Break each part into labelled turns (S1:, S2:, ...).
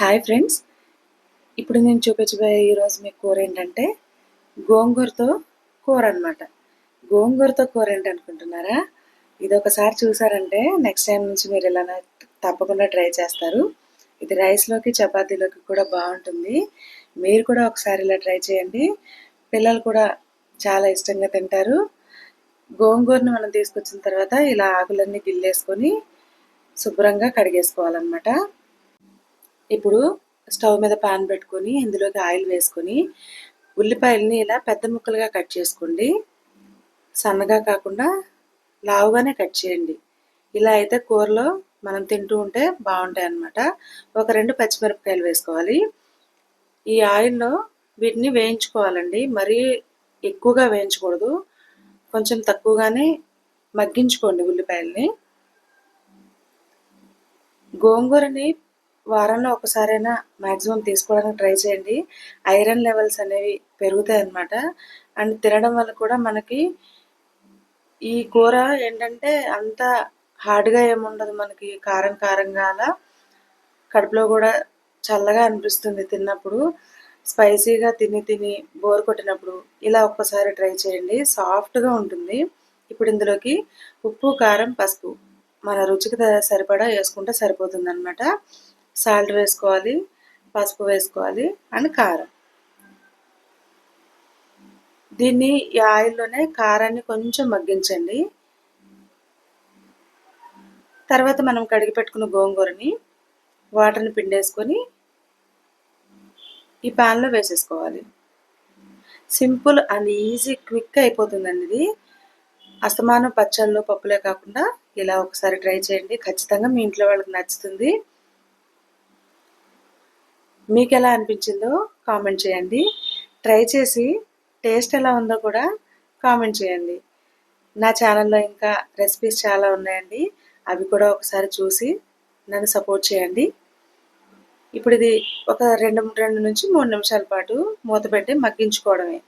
S1: Hi friends ఇప్పుడు నేను చూపించబోయే ఈరోజు మీ కూర ఏంటంటే గోంగూరతో కూర అనమాట గోంగూరతో కూర ఏంటనుకుంటున్నారా? ఇది ఒకసారి చూసారంటే నెక్స్ట్ టైం నుంచి మీరు ఇలా తప్పకుండా ట్రై చేస్తారు. ఇది రైస్లోకి చపాతీలోకి కూడా బాగుంటుంది. మీరు కూడా ఒకసారి ఇలా ట్రై చేయండి. పిల్లలు కూడా చాలా ఇష్టంగా తింటారు. గోంగూరను మనం తీసుకొచ్చిన తర్వాత ఇలా ఆకులన్నీ గిల్లేసుకొని శుభ్రంగా కడిగేసుకోవాలన్నమాట. ఇప్పుడు స్టవ్ మీద పాన్ పెట్టుకొని ఇందులోకి ఆయిల్ వేసుకొని ఉల్లిపాయలని ఇలా పెద్ద ముక్కలుగా కట్ చేసుకోండి. సన్నగా కాకుండా లావుగానే కట్ చేయండి. ఇలా అయితే కూరలో మనం తింటూ ఉంటే బాగుంటాయి అన్నమాట. ఒక రెండు పచ్చిమిరపకాయలు వేసుకోవాలి. ఈ ఆయిల్లో వీటిని వేయించుకోవాలండి. మరీ ఎక్కువగా వేయించకూడదు. కొంచెం తక్కువగానే మగ్గించుకోండి ఉల్లిపాయల్ని. గోంగూరని వారంలో ఒకసారైనా మ్యాక్సిమం తీసుకోవడానికి ట్రై చేయండి. ఐరన్ లెవెల్స్ అనేవి పెరుగుతాయి అన్నమాట. అండ్ తినడం వల్ల కూడా మనకి ఈ కూర ఏంటంటే అంత హార్డ్గా ఏముండదు మనకి. కారం కారంగా అలా కడుపులో కూడా చల్లగా అనిపిస్తుంది తిన్నప్పుడు. స్పైసీగా తిని తిని బోర్ కొట్టినప్పుడు ఇలా ఒక్కసారి ట్రై చేయండి. సాఫ్ట్గా ఉంటుంది. ఇప్పుడు ఇందులోకి ఉప్పు కారం పసుపు మన రుచికి సరిపడా వేసుకుంటే సరిపోతుంది అనమాట సాల్ట్ వేసుకోవాలి పసుపు వేసుకోవాలి అండ్ కారం. దీన్ని ఈ ఆయిల్లోనే కారాన్ని కొంచెం మగ్గించండి. తర్వాత మనం కడిగి పెట్టుకున్న గోంగూరని వాటర్ని పిండేసుకొని ఈ ప్యాన్లో వేసేసుకోవాలి. సింపుల్ అండ్ ఈజీ క్విక్ అయిపోతుందండి ఇది. అస్తమానం పచ్చళ్ళు పప్పులే కాకుండా ఇలా ఒకసారి ట్రై చేయండి. ఖచ్చితంగా మీ ఇంట్లో వాళ్ళకి నచ్చుతుంది. మీకు ఎలా అనిపించిందో కామెంట్ చేయండి. ట్రై చేసి టేస్ట్ ఎలా ఉందో కూడా కామెంట్ చేయండి. నా ఛానల్లో ఇంకా రెసిపీస్ చాలా ఉన్నాయండి. అవి కూడా ఒకసారి చూసి నన్ను సపోర్ట్ చేయండి. ఇప్పుడు ఇది ఒక రెండు రెండు నుంచి మూడు నిమిషాల పాటు మూత పెట్టి మగ్గించుకోవడమే.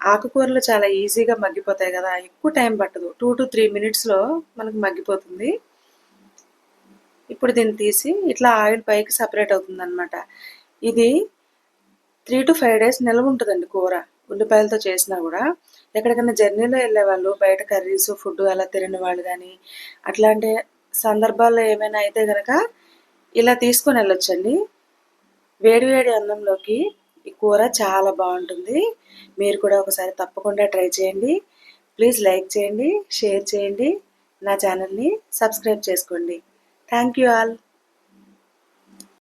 S1: ఆకుకూరలు చాలా ఈజీగా మగ్గిపోతాయి కదా. ఎక్కువ టైం పట్టదు. టూ టు త్రీ మినిట్స్లో మనకు మగ్గిపోతుంది. ఇప్పుడు దీన్ని తీసి ఇట్లా ఆయిల్ పైకి సపరేట్ అవుతుంది అనమాట ఇది త్రీ టు ఫైవ్ డేస్ నిల్వ ఉంటుందండి కూర. ఉల్లిపాయలతో చేసినా కూడా ఎక్కడికైనా జర్నీలో వెళ్ళే వాళ్ళు బయట కర్రీస్ ఫుడ్ అలా తిరిగిన వాళ్ళు కానీ అట్లాంటి సందర్భాల్లో ఏమైనా అయితే కనుక ఇలా తీసుకొని వెళ్ళొచ్చండి. వేడివేడి అన్నంలోకి ఈ కూర చాలా బాగుంటుంది. మీరు కూడా ఒకసారి తప్పకుండా ట్రై చేయండి. ప్లీజ్ లైక్ చేయండి షేర్ చేయండి. నా ఛానల్ని సబ్స్క్రైబ్ చేసుకోండి. Thank you all.